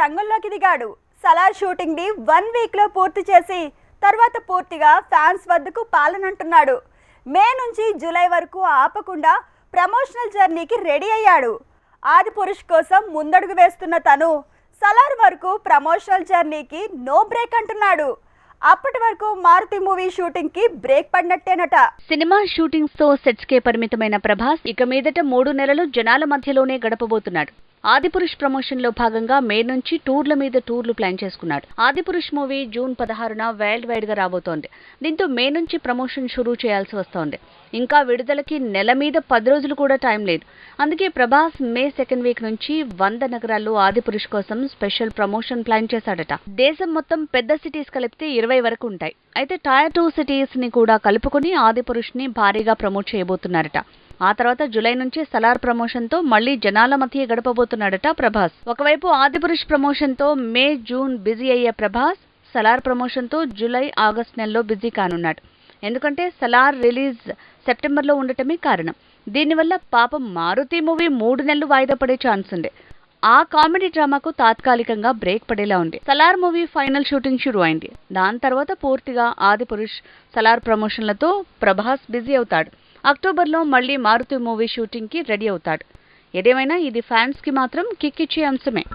రంగంలోకి దిగాడు. సలార్ షూటింగ్ని వన్ వీక్లో పూర్తి చేసి తర్వాత పూర్తిగా ఫ్యాన్స్ వద్దకు పాలనంటున్నాడు. మే నుంచి జూలై వరకు ఆపకుండా ప్రమోషనల్ జర్నీకి రెడీ అయ్యాడు. ఆది పురుష్ కోసం ముందడుగు వేస్తున్న తను సలార్ వరకు ప్రమోషనల్ జర్నీకి నో బ్రేక్ అంటున్నాడు. అప్పటి వరకు మారుతి మూవీ షూటింగ్కి బ్రేక్ పడినట్టేనట. సినిమా షూటింగ్స్తో సెట్స్ కే పరిమితమైన ప్రభాస్ ఇక మీదట మూడు నెలలు జనాల మధ్యలోనే గడపబోతున్నాడు. ఆదిపురుష్ ప్రమోషన్లో భాగంగా మే నుంచి టూర్ల మీద టూర్లు ప్లాన్ చేసుకున్నాడు. ఆదిపురుష్ మూవీ జూన్ పదహారున వరల్డ్ వైడ్గా రాబోతోంది. దీంతో మే నుంచి ప్రమోషన్ షురూ చేయాల్సి వస్తోంది. ఇంకా విడుదలకి నెల మీద పది రోజులు కూడా టైం లేదు. అందుకే ప్రభాస్ మే సెకండ్ వీక్ నుంచి వంద నగరాల్లో ఆదిపురుష్ కోసం స్పెషల్ ప్రమోషన్ ప్లాన్ చేశాడట. దేశం మొత్తం పెద్ద సిటీస్ కలిపితే ఇరవై వరకు ఉంటాయి. అయితే టైర్ టూ సిటీస్ని కూడా కలుపుకొని ఆదిపురుష్ని భారీగా ప్రమోట్ చేయబోతున్నారట. ఆ తర్వాత జులై నుంచి సలార్ ప్రమోషన్తో మళ్ళీ జనాల మధ్య గడపబోతున్నాడట ప్రభాస్. ఒకవైపు ఆదిపురుష్ ప్రమోషన్తో మే జూన్ బిజీ అయ్యే ప్రభాస్ సలార్ ప్రమోషన్తో జూలై ఆగస్ట్ నెలలో బిజీ కానున్నాడు. ఎందుకంటే సలార్ రిలీజ్ సెప్టెంబర్లో ఉండటమే కారణం. దీనివల్ల పాపం మారుతి మూవీ మూడు నెలలు వాయిదా పడే ఛాన్స్ ఉంది. ఆ కామెడీ డ్రామాకు తాత్కాలికంగా బ్రేక్ పడేలా ఉంది. సలార్ మూవీ ఫైనల్ షూటింగ్ షురు అయింది. దాని తర్వాత పూర్తిగా ఆది పురుష్ సలార్ ప్రమోషన్లతో ప్రభాస్ బిజీ అవుతాడు. అక్టోబర్లో మళ్ళీ మారుతి మూవీ షూటింగ్కి రెడీ అవుతాడు. ఏదేమైనా ఇది ఫ్యాన్స్కి మాత్రం కిక్ ఇచ్చే అంశమే.